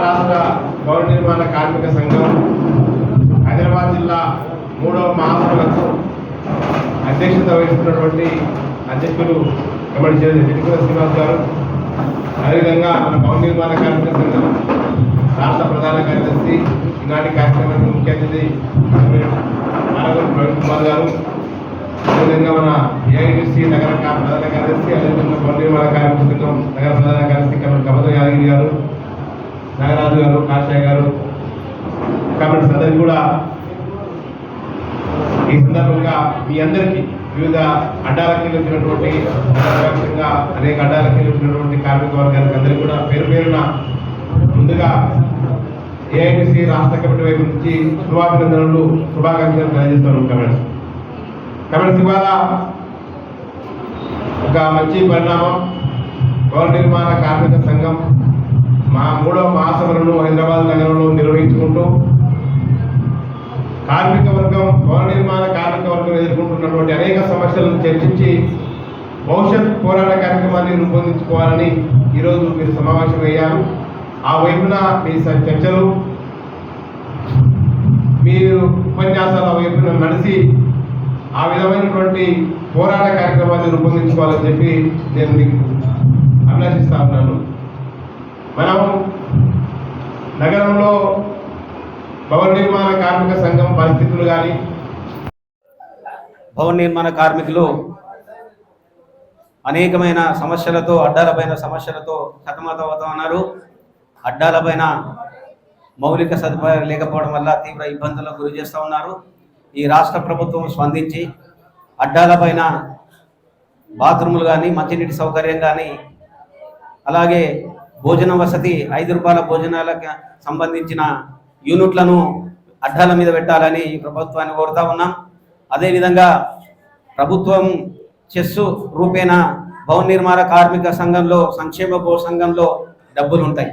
రాష్ట్ర భవన నిర్మాణ కార్మిక సంఘం హైదరాబాద్ జిల్లా మూడవ మహాసభకు అధ్యక్షత వహిస్తున్నటువంటి అధ్యక్షులు కమిటీ ఎన్నికల శ్రీనివాస్ గారు అదేవిధంగా మన భవన నిర్మాణ కార్మిక సంఘం రాష్ట్ర ప్రధాన కార్యదర్శి ఈనాటి కార్యక్రమానికి ముఖ్య అతిథి నారాయణ ప్రవీణ్ కుమార్ గారు అదేవిధంగా మన ఏఐడిసి నగర ప్రధాన కార్యదర్శి అదేవిధంగా భవన నిర్మాణ కార్మిక సంఘం నగర ప్రధాన కార్యదర్శి గారు గారు. కాబట్టి అందరికీ కూడా ఈ సందర్భంగా మీ అందరికీ వివిధ అడ్డాలకి వచ్చినటువంటి వ్యాప్తంగా అనేక అడ్డాలకి వచ్చినటువంటి కార్మిక వర్గానికి అందరికీ కూడా పేరు పేరున ముందుగా ఏఐటిసి రాష్ట్ర కమిటీ వైపు నుంచి శుభాభినందనలు శుభాకాంక్షలు తెలియజేస్తాను కమెంట్స్ కమెంట్స్ ఇవాళ ఒక మంచి పరిణామం పౌర నిర్మాణ కార్మిక సంఘం మా మూడవ మహాసభలను హైదరాబాద్ నగరంలో నిర్వహించుకుంటూ కార్మిక వర్గం భవన నిర్మాణ కార్మిక వర్గం ఎదుర్కొంటున్నటువంటి అనేక సమస్యలను చర్చించి భవిష్యత్ పోరాట కార్యక్రమాన్ని రూపొందించుకోవాలని ఈరోజు మీరు సమావేశమయ్యారు ఆ వైపున మీ చర్చలు మీరు ఉపన్యాసాల వైపున నడిచి ఆ విధమైనటువంటి పోరాట కార్యక్రమాన్ని రూపొందించుకోవాలని చెప్పి నేను మీకు అభిలాషిస్తా ఉన్నాను మనం నగరంలో భవన నిర్మాణ కార్మిక సంఘం పరిస్థితులు కానీ భవన నిర్మాణ కార్మికులు అనేకమైన సమస్యలతో అడ్డాలపైన సమస్యలతో సతమతమవుతా ఉన్నారు. అడ్డాలపైన మౌలిక సదుపాయాలు లేకపోవడం వల్ల తీవ్ర ఇబ్బందులకు గురి చేస్తూ ఉన్నారు. ఈ రాష్ట్ర ప్రభుత్వం స్పందించి అడ్డాలపైన బాత్రూములు కానీ మంచినీటి సౌకర్యం కానీ అలాగే భోజన వసతి ఐదు రూపాయల భోజనాలకు సంబంధించిన యూనిట్లను అడ్డాల మీద పెట్టాలని ఈ ప్రభుత్వాన్ని కోరుతా ఉన్నాం. అదేవిధంగా ప్రభుత్వం చెస్సు రూపేణా భవన నిర్మాణ కార్మిక సంఘంలో సంక్షేమ సంఘంలో డబ్బులు ఉంటాయి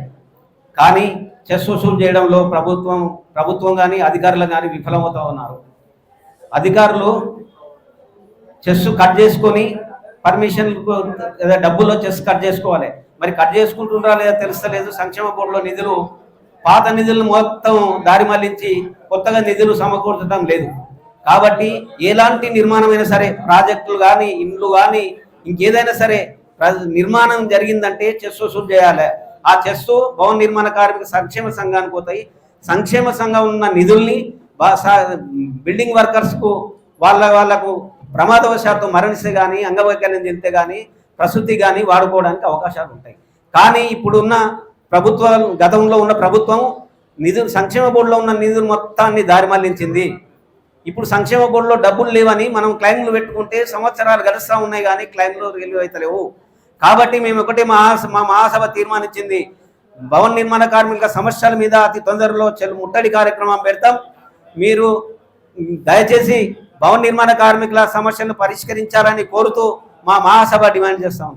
కానీ చెస్ వసూలు చేయడంలో ప్రభుత్వం ప్రభుత్వం కానీ అధికారులు కానీ విఫలమవుతూ ఉన్నారు. అధికారులు చెస్ కట్ చేసుకొని పర్మిషన్ డబ్బుల్లో చెస్ కట్ చేసుకోవాలి. మరి కట్ చేసుకుంటున్నారా లేదా తెలుస్తలేదు. సంక్షేమ బోర్డులో నిధులు పాత నిధులను మొత్తం దారి మళ్ళించి కొత్తగా నిధులు సమకూర్చడం లేదు. కాబట్టి ఎలాంటి నిర్మాణమైనా సరే ప్రాజెక్టులు కానీ ఇండ్లు కానీ ఇంకేదైనా సరే నిర్మాణం జరిగిందంటే చెస్ వసూలు చేయాలి. ఆ చెస్ భవన నిర్మాణ కార్మిక సంక్షేమ సంఘానికి పోతాయి. సంక్షేమ సంఘం ఉన్న నిధుల్ని బిల్డింగ్ వర్కర్స్కు వాళ్ళ వాళ్ళకు ప్రమాదవశాత్తు మరణిస్తే కానీ అంగవైకల్యం చెందితే కానీ ప్రసూతి కానీ వాడుకోవడానికి అవకాశాలు ఉంటాయి కానీ ఇప్పుడున్న ప్రభుత్వం గతంలో ఉన్న ప్రభుత్వం నిధులు సంక్షేమ బోర్డులో ఉన్న నిధులు మొత్తాన్ని దారి మళ్ళించింది. ఇప్పుడు సంక్షేమ బోర్డులో డబ్బులు లేవని మనం క్లైమ్లు పెట్టుకుంటే సంవత్సరాలు గడుస్తూ ఉన్నాయి కానీ క్లైమ్లు రిలీవ్ అవుతలేవు కాబట్టి మేము ఒకటి మా మా మహాసభ తీర్మానించింది. భవన నిర్మాణ కార్మికుల సమస్యల మీద అతి తొందరలో చెల్లు ముట్టడి కార్యక్రమం పెడతాం. మీరు దయచేసి భవన నిర్మాణ కార్మికుల సమస్యలను పరిష్కరించాలని కోరుతూ మా మహాసభ డిమాండ్ చేస్తా